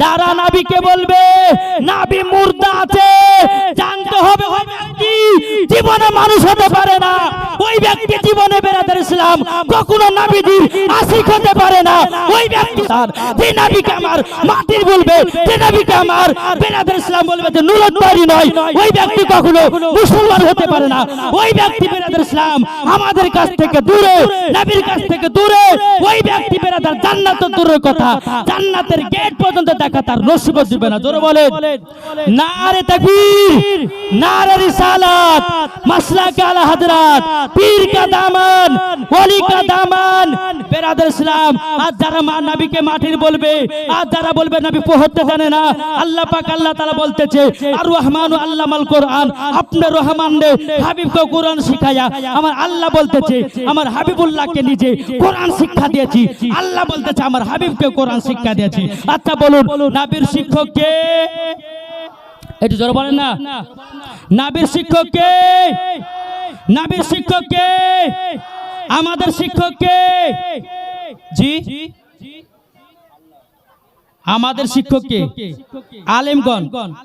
যারা নাবিকে বলবে, নাবি মুর্দা আছে, জানতে হবে ব্যক্তি জীবনে মানুষ হতে পারে না। ওই ব্যক্তি জীবনে বেরাদার ইসলাম কখনো নাবিদির আশিক হতে পারে না। ওই ব্যক্তি তার, যে নাবিকে আমার মাটির বলবে, যে নাবিকে আমার বেরাদার ইসলাম বলবে যে নুরত্তারি নয়। ওই ব্যক্তি কখনো মুসলমান হতে পারে না। ওই ব্যক্তি বেরাদার ইসলাম আমাদের কাছ থেকে দূরে, নাবির কাছ থেকে দূরে। ওই ব্যক্তি বেরাদার জান্নাত তো দূরের কথা। জান্নাতের গেট পর্যন্ত দেখা তার নসিব দিবে না। জোরে বলেন। নারে তাকবীর নারে রিসালাত মাসলাক আলা হযরত পীর কা দামান ওলি কা দামান বেরাদার ইসলাম আজ যারা মা নবীকে মাটির বলবে আজ যারা বলবে নবী পড়তে জানে না আল্লাহ পাক আল্লাহ তাআলা বলতেছে আর রহমান আল্লামাল কোরআন আপনার রহমান রে হাবিবকে কোরআন শিখায়া আমার আল্লাহ বলতেছে আমার হাবিবুল্লাহকে নিজে কোরআন শিক্ষা দিয়েছি। আল্লাহ বলতেছে, আমার হাবিবকে কোরআন শিক্ষা দিয়েছি। আচ্ছা বলুন, নাবির শিক্ষক কে? একটু জোর বলেন না। নাবির শিক্ষক কে? নাবির শিক্ষক কে? আমাদের শিক্ষক কে? জি? আমাদের শিক্ষককে, আলেমগণ,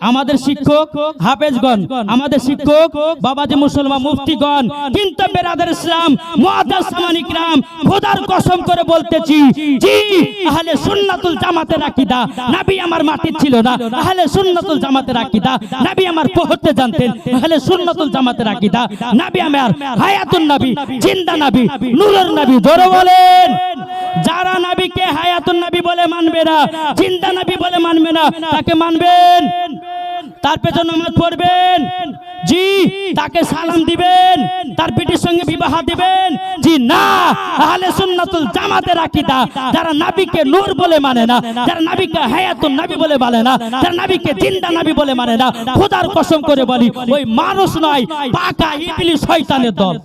আমাদের শিক্ষক, হাফেজগণ, আমাদের শিক্ষক, বাবাজি মুসলমান মুফতিগণ কিন্তু বেরাদের ইসলাম, মুআদ্দাস সামানিকরাম খোদার কসম করে বলতেছি, জি, আহলে সুন্নাতুল জামাতের আকীদা, নবী আমার মাটির ছিল না, আহলে সুন্নাতুল জামাতের আকীদা, নবী আমার পড়তে জানতেন, আহলে সুন্নাতুল জামাতের আকীদা, নবী আমার হায়াতুন নবী, জিন্দা নবী, নূরের নবী, জোরে বলেন। যারা হায়াতুন নবী বলে মানবে না, জিন্দা নবী বলে মানবে না, তাকে মানবেন। তার পেছনে নামাজ পড়বেন। জি, তাকে সালাম দিবেন। তার পিটির সঙ্গে বিবাহ দিবেন। জি না, আহলে সুন্নাতুল জামাতের আকীদা, যারা নবীকে নূর বলে মানে না, যারা নবীকে হায়াতুন নবী বলে মানে না, যারা নবীকে জিন্দা নবী বলে মানে না, খোদার কসম করে বলি, ওই মানুষ নয়, পাকা ইবলিস, শয়তানের দল।